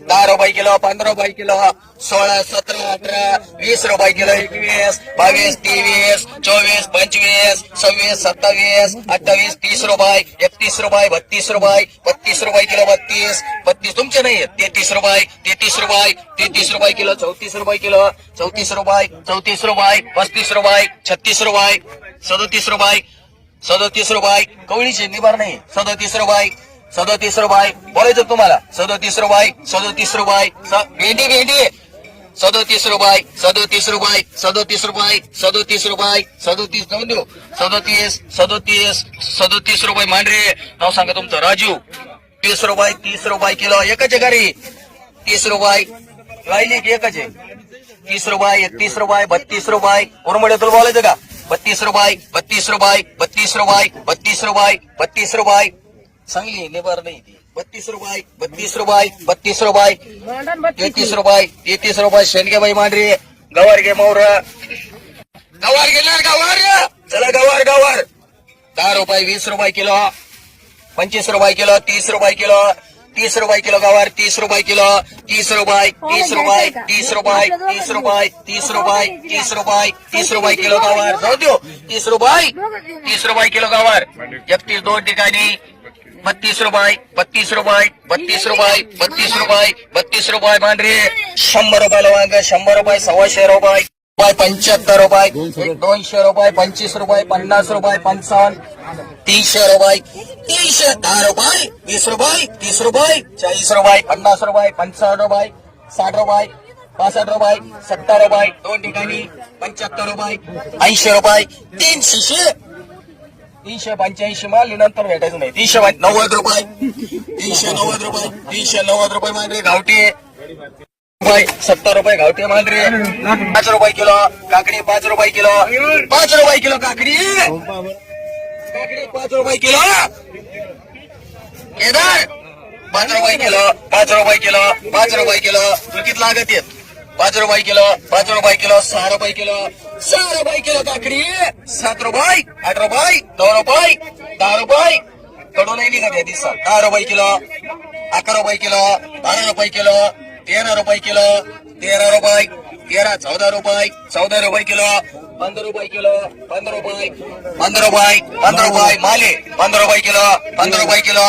दहा रुपये किलो पंधरा रुपये किलो सोळा सतरा अठरा वीस रुपये किलो एकवीस बावीस तेवीस चोवीस पंचवीस सव्वीस सत्तावीस अठ्ठावीस तीस रुपये एकतीस रुपये बत्तीस रुपये बत्तीस रुपये किलो बत्तीस बत्तीस. तुमचे नाही तेहतीस रुपये तेहतीस रुपये तेहतीस रुपये किलो चौतीस रुपये किलो चौतीस रुपये चौतीस रुपये पस्तीस रुपये छत्तीस रुपये सदोतीस रुपये सदोतीस रुपये. कवळीची निभार नाही. सदतीस रुपये सदोतीस रुपये. बोलायचं तुम्हाला? सदोतीस रुपये सदोतीस रुपये स- भेंडी भेंडी. सदोतीस रुपये सदोतीस रुपये सदोतीस रुपये सदोतीस रुपये सदोतीस जाऊन देऊ. सदोतीस सदोतीस सदोतीस रुपये मांडरे. नाव सांगा तुमचं. राजू. तीस रुपये तीस रुपये किलो. एकच आहे घरी. तीस रुपये. राहिली की एकच आहे. तीस रुपये एकतीस रुपये बत्तीस रुपये. उरमडे तुला बोलायचं का? बत्तीस रुपये बत्तीस रुपये बत्तीस रुपये बत्तीस रुपये बत्तीस रुपये. चांगली लेबर नाही ती. बत्तीस रुपये बत्तीस रुपये बत्तीस रुपये. तेहतीस रुपये तेहतीस रुपये. शेणगेबाई मांढरी गवार घे मोर गवार घेणार गवार. चला गवार गवार. दहा रुपये वीस रुपये किलो. पंचवीस रुपये किलो तीस रुपये किलो. तीस रुपये किलो गवार तीस रुपये किलो. तीस रुपये तीस रुपये तीस रुपये तीस रुपये तीस रुपये तीस रुपये तीस रुपये किलो गवार. जाऊ देऊ. तीस रुपये तीस रुपये किलो गवार. एकतीस दोन ठिकाणी. बत्तीस रुपये बत्तीस रुपये बत्तीस रुपये बत्तीस रुपये बत्तीस रुपये मांढरे शंभर रुपयाला वांग शंभर रुपये सव्वाशे रुपये रुपये पंच्याहत्तर रुपये दोनशे रुपये पंचवीस रुपये पन्नास रुपये पंचावन्न तीनशे रुपये तीनशे दहा रुपये वीस रुपये तीस रुपये चाळीस रुपये पन्नास रुपये पंचावन्न रुपये साठ रुपये पासष्ट रुपये सत्तर रुपये दोन ठिकाणी पंच्याहत्तर रुपये ऐंशी रुपये तीनशे तीनशे पंच्याऐंशी माल नंतर भेटायचं नाही. तीनशे नव्वद रुपये. तीनशे नव्वद रुपये. तीनशे नव्वद रुपये मांडरे गावठी. रुपये सत्तर रुपये गावठी मांडरे पाच रुपये किलो काकडी पाच रुपये किलो. पाच रुपये किलो काकडी. काकडी पाच रुपये किलो. केदार पाच रुपये किलो. पाच रुपये किलो. पाच रुपये किलो. किती लागत येत पाच रुपये किलो पाच रुपये किलो सहा रुपये किलो सहा रुपये किलो काकडी सात रुपये आठ रुपये नऊ रुपये दहा रुपये कडून नाही निघत या दिवसात दहा रुपये किलो अकरा रुपये किलो बारा रुपये किलो तेरा रुपये किलो तेरा रुपये तेरा चौदा रुपये चौदा रुपये किलो पंधरा रुपये किलो पंधरा रुपये पंधरा रुपये पंधरा रुपये माले पंधरा रुपये किलो पंधरा रुपये किलो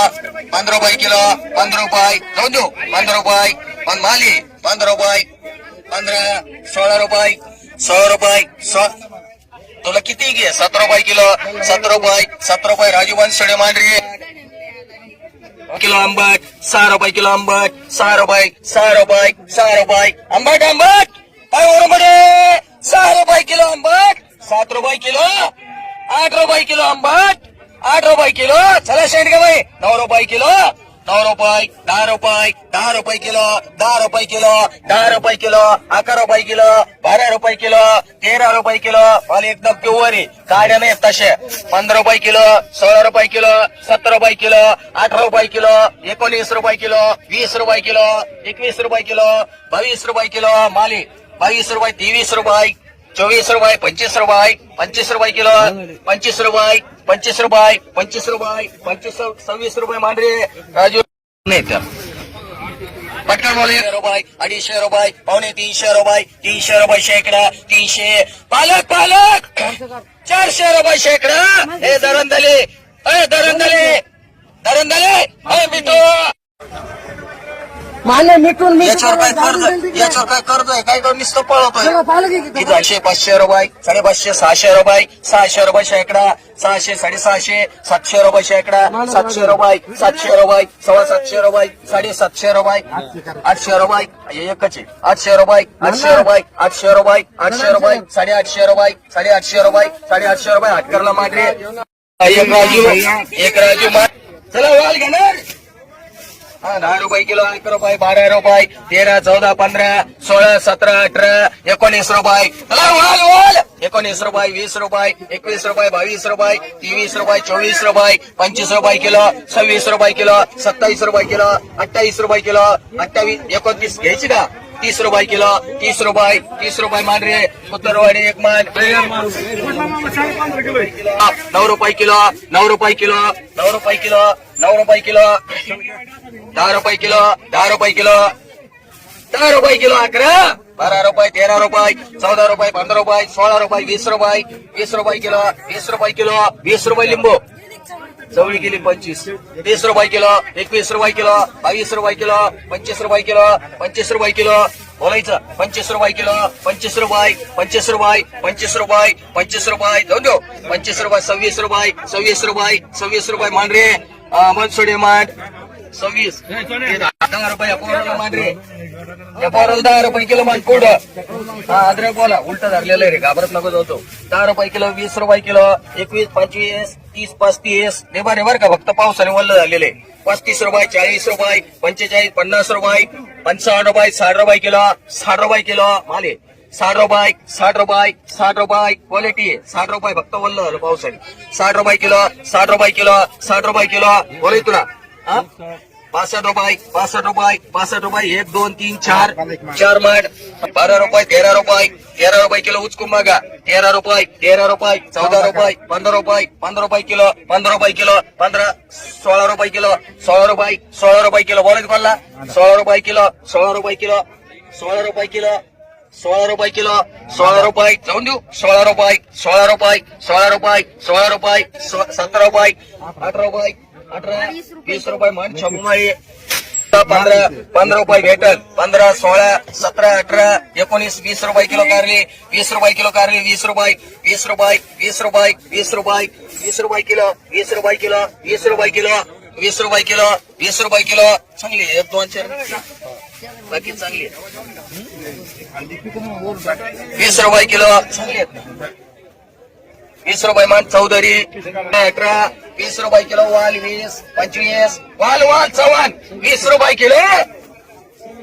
पंधरा रुपये किलो पंधरा रुपये जाऊन देऊ पंधरा रुपये पण माले पंधरा रुपये पंधरा सोळा रुपये सोळा रुपये तुला किती घे? सतरा रुपये किलो सतरा रुपये सतरा रुपये. राजू सडे मांडरी. किलो आंबट सहा रुपये किलो आंबट सहा रुपये सहा रुपये सहा रुपये. आंबट आंबट. काय ओरमडे सहा रुपये किलो आंबट सात रुपये किलो आठ रुपये किलो आंबट आठ रुपये किलो. चला शेंडगे बाई. नऊ रुपये किलो नऊ रुपये दहा रुपये दहा रुपये किलो दहा रुपये किलो दहा रुपये किलो अकरा रुपये किलो बारा रुपये किलो तेरा रुपये किलो मला एकदम प्युअर काड्या नाही तसे पंधरा रुपये किलो सोळा रुपये किलो सतरा रुपये किलो अठरा रुपये किलो एकोणीस रुपये किलो वीस रुपये किलो एकवीस रुपये किलो बावीस रुपये किलो माली बावीस रुपये तेवीस रुपये चोवीस रुपये पंचवीस रुपये पंचवीस रुपये किलो पंचवीस रुपये पंचवीस रुपये पंचवीस रुपये पंचवीस सव्वीस रुपये मांडरे राजू नाही तर. पटकन बोल रुपये अडीचशे रुपये पावणे तीनशे रुपये तीनशे रुपये शेकडा तीनशे. पालक पालक! चारशे रुपये शेकडा. हे धरण धले धरण अय धरण दरंदले. अय मिठू. मान्य मिटून मी याच्यावर काय कर्ज याच्यावर काय कर्ज आहे? काय करून नुसतं पळवतोय आठशे पाचशे रुपये साडेपाचशे सहाशे रुपये सहाशे रुपये शेकडा सहाशे साडेसहाशे सातशे रुपये शेकडा सातशे रुपये सातशे रुपये सव्वा सातशे रुपये साडेसातशे रुपये आठशे रुपये हे एकच आहे. आठशे रुपये आठशे रुपये आठशे रुपये आठशे रुपये साडेआठशे रुपये साडेआठशे रुपये साडेआठशे रुपये. हाटकरला मांडरे एक राजू एक राजू मा चला वाल घेणार. दहा रुपये किलो एक रुपये बारा रुपये तेरा चौदा पंधरा सोळा सतरा अठरा एकोणीस रुपये. एकोणीस रुपये वीस रुपये एकवीस रुपये बावीस रुपये तेवीस रुपये चोवीस रुपये पंचवीस रुपये किलो सव्वीस रुपये किलो सत्तावीस रुपये किलो अठ्ठावीस रुपये किलो अठ्ठावीस एकोणतीस घ्यायची का? तीस रुपये किलो तीस रुपये तीस रुपये मान रे. उत्तरवाडी एक मान. नऊ रुपये किलो नऊ रुपये किलो नऊ रुपये किलो नऊ रुपये किलो. दहा रुपये किलो दहा रुपये किलो. दहा रुपये किलो अकरा. बारा रुपये तेरा रुपये चौदा रुपये पंधरा रुपये सोळा रुपये वीस रुपये वीस रुपये किलो वीस रुपये किलो वीस रुपये लिंबू. चवळी गेली पंचवीस. तीस रुपये किलो एकवीस रुपये किलो बावीस रुपये किलो पंचवीस रुपये किलो पंचवीस रुपये किलो. बोलायचं पंचवीस रुपये किलो पंचवीस रुपये पंचवीस रुपये पंचवीस रुपये पंचवीस रुपये. जाऊन देऊ. पंचवीस रुपये सव्वीस रुपये सव्वीस रुपये सव्वीस रुपये मांडरे. मनसुडे मांड. सव्वीस. दहा रुपये पोराला मांडरे या पोराला दहा रुपये किलो मांड पुढं हा अद्रक बोला. उलट धरलेलं आहे रे घाबरत नको जातो दहा रुपये किलो वीस रुपये किलो एकवीस पंचवीस तीस पस्तीस. लेबर आहे बरं का फक्त पावसाने वल्ल झालेले पस्तीस रुपये चाळीस रुपये पंचेचाळीस पन्नास रुपये पंचावन्न रुपये साठ रुपये किलो साठ रुपये किलो माले साठ रुपये साठ रुपये साठ रुपये क्वालिटी आहे. साठ रुपये फक्त वल्ल झालं पावसाने. साठ रुपये किलो साठ रुपये किलो साठ रुपये किलो बोलाय तुला पासष्ट रुपये पासष्ट रुपये पासष्ट रुपये एक दोन तीन चार चार माठ बारा रुपये तेरा रुपये तेरा रुपये किलो उचकून बघा तेरा रुपये तेरा रुपये चौदा रुपये पंधरा रुपये पंधरा रुपये किलो पंधरा रुपये किलो पंधरा सोळा रुपये किलो सोळा रुपये सोळा रुपये किलो बोलायचं कोणला सोळा रुपये किलो सोळा रुपये किलो सोळा रुपये किलो सोळा रुपये किलो सोळा रुपये जाऊन देऊ सोळा रुपये सोळा रुपये सोळा रुपये सोळा रुपये सो- सतरा रुपये अठरा रुपये अठरा वीस रुपये म्हण छमुमाई पंधरा पंधरा रुपये भेटल पंधरा सोळा सतरा अठरा एकोणीस वीस रुपये किलो कारली वीस रुपये किलो कारली वीस रुपये वीस रुपये वीस रुपये वीस रुपये वीस रुपये किलो वीस रुपये किलो वीस रुपये किलो वीस रुपये किलो वीस रुपये किलो चांगली. एक दोन चार बाकी चांगली. वीस रुपये किलो चांगली आहेत. वीस रुपये मान चौधरी अठरा वीस रुपये किलो वाल वीस पंचवीस. वाल वाल चव्हाण. वीस रुपये किलो.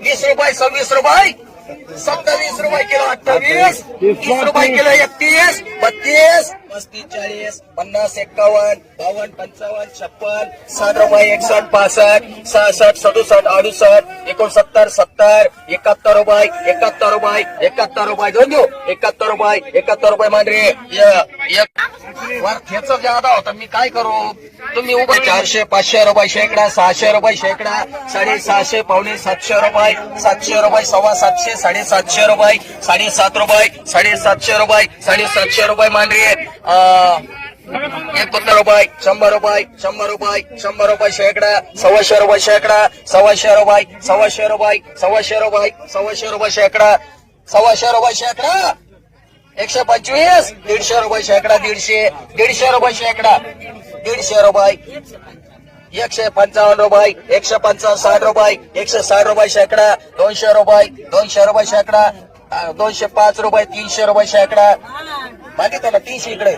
वीस रुपये सव्वीस रुपये. सत्तावीस रुपये किलो अठ्ठावीस. तीस रुपये किलो एकतीस बत्तीस. पस्तीस चाळीस पन्नास एक्कावन्न बावन्न पंचावन्न छप्पन साठ रुपये एकसष्ट पासष्ट सहासष्ट सदुसष्ट अडुसष्ट एकोणसत्तर. सत्तर एकाहत्तर रुपये एकाहत्तर रुपये एकाहत्तर रुपये. दोन देऊ. एकाहत्तर रुपये एकाहत्तर रुपये मांडरे वर ज्यादा होता. मी काय करू? तुम्ही उभं चारशे पाचशे रुपये शेकडा सहाशे रुपये शेकडा साडेसहाशे पावणे सातशे रुपये सातशे रुपये सव्वा सातशे साडेसातशे रुपये साडेसात रुपये साडेसातशे रुपये साडेसातशे रुपये मांडरे एकोणत्तर रुपये शंभर रुपये शंभर रुपये शंभर रुपये शेकडा सव्वाशे रुपये शेकडा सव्वाशे रुपये सव्वाशे रुपये सव्वाशे रुपये सव्वाशे रुपये शेकडा सव्वाशे रुपये शेकडा एकशे पंचवीस दीडशे रुपये शेकडा दीडशे दीडशे रुपये शेकडा दीडशे रुपये एकशे पंचावन्न रुपये एकशे पंचावन्न साठ रुपये एकशे साठ रुपये शेकडा दोनशे रुपये दोनशे रुपये शेकडा दोनशे पाच रुपये तीनशे रुपये शेकडा मागितलं ना तीनशे इकडे.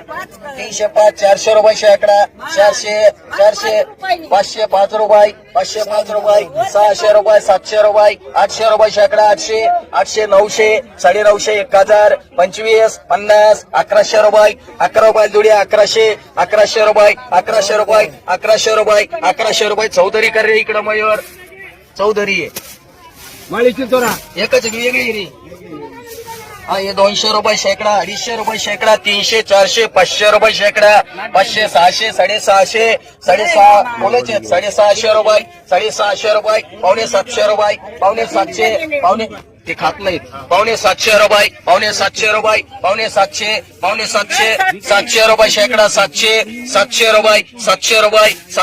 तीनशे पाच चारशे रुपये शेकडा चारशे चारशे पाचशे पाच रुपये पाचशे पाच रुपये सहाशे रुपये सातशे रुपये आठशे रुपये शेकडा आठशे आठशे नऊशे साडे नऊशे एक हजार पंचवीस पन्नास अकराशे रुपये अकरा रुपये जुडी अकराशे अकराशे रुपये अकराशे रुपये अकराशे रुपये अकराशे रुपये चौधरी कर इकडं मयूर. चौधरी आहे एकच वेगळी हा हे दोनशे रुपये शेकडा अडीचशे रुपये शेकडा तीनशे चारशे पाचशे रुपये शेकडा पाचशे सहाशे साडेसहाशे साडेसहा बोलायचे आहेत, साडेसहाशे रुपये साडेसहाशे रुपये पावणे सातशे रुपये पावणे सातशे पावणे ते खात नाहीत. पावणे सातशे रुपये पावणे सातशे रुपये पावणे सातशे पावणे सातशे सातशे रुपये शेकडा सातशे सातशे रुपये सातशे रुपये सात